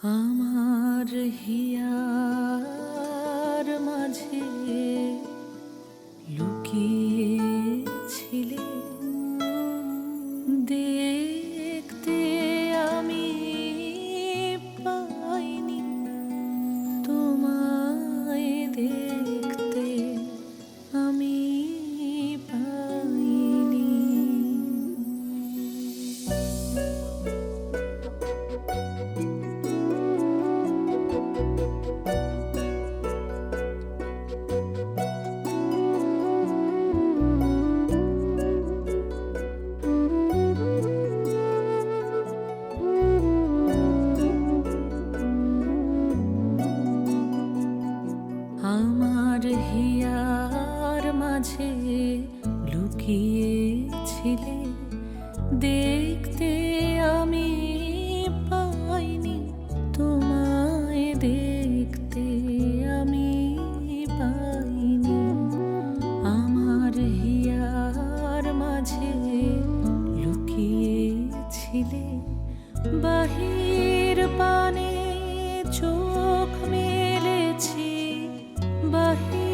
আমার হিয়ার মাঝে লুকিয়েছিলে বাহির পানে চোখ মেলেছি বাহির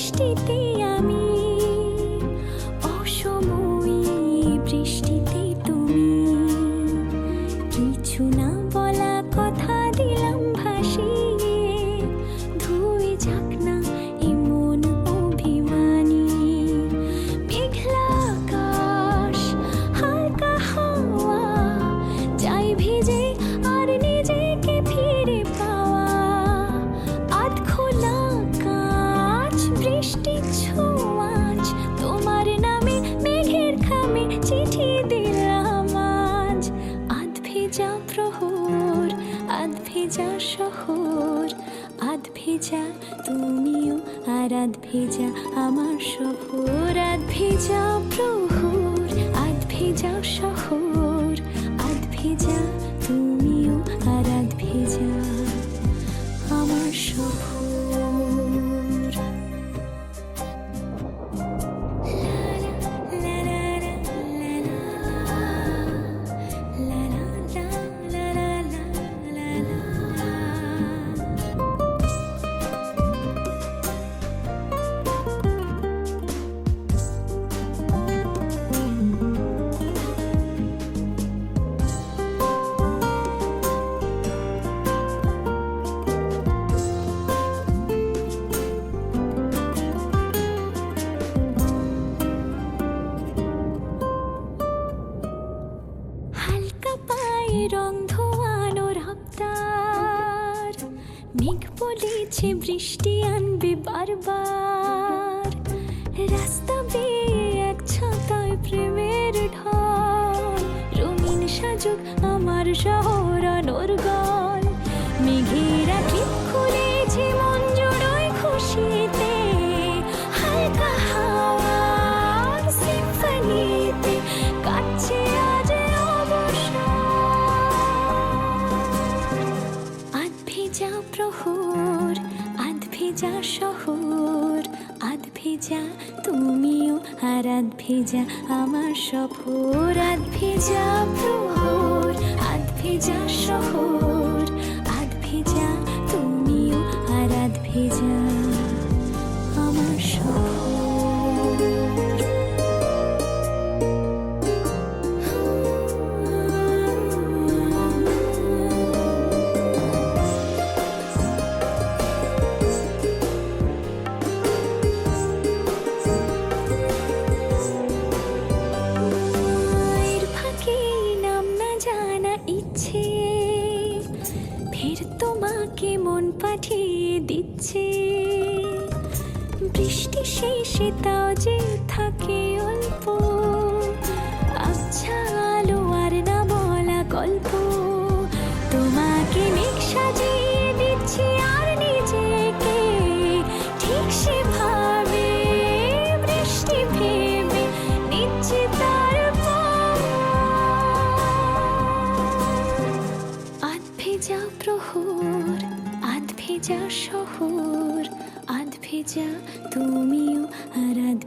বৃষ্টিতে প্রহর আধ ভেজা শহর, আধ ভেজা তুমিও আর আধ ভেজা আমার শহর, আধ ভেজা প্রহর, আধ ভেজা শহর, আধ ভেজা তুমিও আর আধ ভেজা আমার শহর। ভেজা শহর, আধ ভেজা, তুমিও আর আধ ভেজা, আমার সফর আধ ভেজা প্রহর, আধ ভেজা শহর, আধ ভেজা, তুমিও আর আধ ভেজা। সাজিয়ে দিচ্ছি নিজেকে। ঠিক সেভাবে বৃষ্টি ভেবে নিচ্ছে আধ ভেজা প্রহর, আধ ভেজা শহর, আধ ভেজা তুমিও আর আধ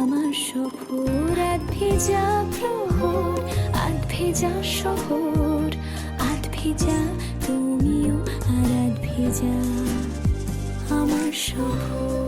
আমার শহর। আধ ভেজা প্রহর, আধ ভেজা শহর, আধ ভেজা তুমিও আর আধ ভেজা আমার শহর